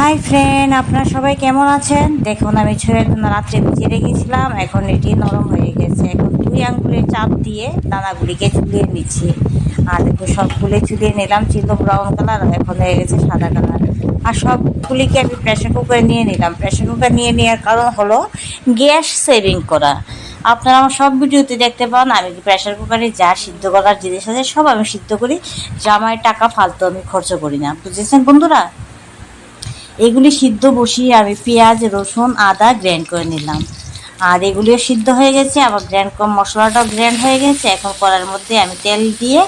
Hi friend আপনারা সবাই কেমন আছেন? দেখুন, আমি ছুঁয়ে রাত্রে ভিজিয়ে রেখেছিলাম। এখন এটি নরম হয়ে গেছে। এখন দুই আঙ্গুলের চাপ দিয়ে দানাগুলিকে চুলিয়ে নিচ্ছি। আর দেখুন, সবগুলো চুলিয়ে নিলাম। ছিল ব্রাউন কালার, এখন হয়ে গেছে সাদা কালার। আর সবগুলিকে আমি প্রেশার কুকারে নিয়ে নিলাম। প্রেশার কুকার নিয়ে নেওয়ার কারণ হলো গ্যাস সেভিং করা। আপনারা আমার সব ভিডিওতে দেখতে পান। আমি প্রেশার কুকারে যা সিদ্ধ করার জিনিস আছে, সব আমি সিদ্ধ করি। জামায় টাকা ফালতু আমি খরচ করি না। বুঝেছেন বন্ধুরা? এগুলি সিদ্ধ বসিয়ে আমি পেঁয়াজ, রসুন, আদা গ্র্যান্ড করে নিলাম। আর এগুলিও সিদ্ধ হয়ে গেছে, আবার গ্র্যান্ড মশলাটাও গ্র্যান্ড হয়ে গেছে। এখন কড়ার মধ্যে আমি তেল দিয়ে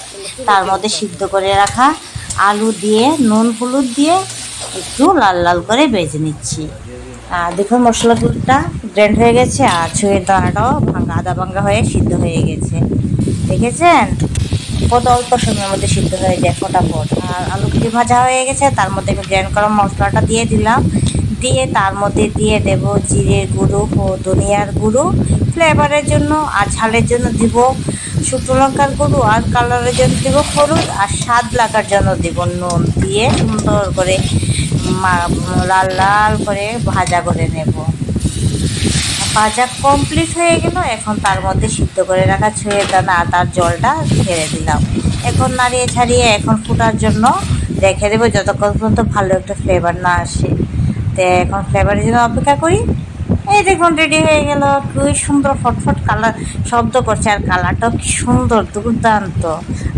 তার মধ্যে সিদ্ধ করে রাখা আলু দিয়ে, নুন হলুদ দিয়ে একটু লাল লাল করে বেজে নিচ্ছি। আর দেখুন মশলাগুলোটা গ্র্যান্ড হয়ে গেছে, আর ছুঁয়ের দানাটাও ভাঙা, আদা ভাঙ্গা হয়ে সিদ্ধ হয়ে গেছে। দেখেছেন? কত অল্প সময়ের মধ্যে সিদ্ধ হয়ে যায় ফটাফট। আর আলুগুলি ভাজা হয়ে গেছে, তার মধ্যে আমি গ্র্যান্ড করা মশলাটা দিয়ে দিলাম। দিয়ে তার মধ্যে দিয়ে দেব জিরের গুঁড়ো ও ধনিয়ার গুঁড়ো। ফ্লেভারের জন্য আর ঝালের জন্য দিব শুকনো লঙ্কার গুঁড়ো আর কালারের জন্য দিব হলুদ আর স্বাদ লাগার জন্য দিব নুন। দিয়ে সুন্দর করে লাল লাল করে ভাজা করে নেব। ভাজা কমপ্লিট হয়ে গেল, এখন তার মধ্যে সিদ্ধ করে রাখা ছুঁয়ে দানা আর তার জলটা ছেড়ে দিলাম। এখন নাড়িয়ে ছাড়িয়ে এখন ফোটার জন্য রেখে দেবো যতক্ষণ পর্যন্ত ভালো একটা ফ্লেভার না আসে। তো এখন ফ্লেভারের জন্য অপেক্ষা করি। এই দেখুন রেডি হয়ে গেল। খুবই সুন্দর ফটফট কালার শব্দ করছে আর কালারটাও কি সুন্দর, দুর্দান্ত।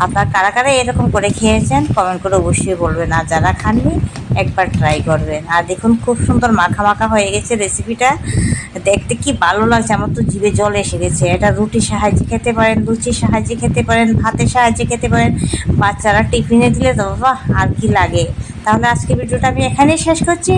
আপনার কারা কারা এরকম করে খেয়েছেন কমেন্ট করে অবশ্যই বলবেন। আর যারা খাননি, একবার ট্রাই করবেন। আর দেখুন, খুব সুন্দর মাখা মাখা হয়ে গেছে রেসিপিটা দেখতে কি ভালো লাগছে? আমার তো জিভে জল এসে গেছে। এটা রুটির সাহায্যে খেতে পারেন লুচির সাহায্যে খেতে পারেন, ভাতের সাহায্যে খেতে পারেন। বাচ্চারা টিফিনে দিলে তো বাবা আর কি লাগে। তাহলে আজকে ভিডিওটা আমি এখানেই শেষ করছি।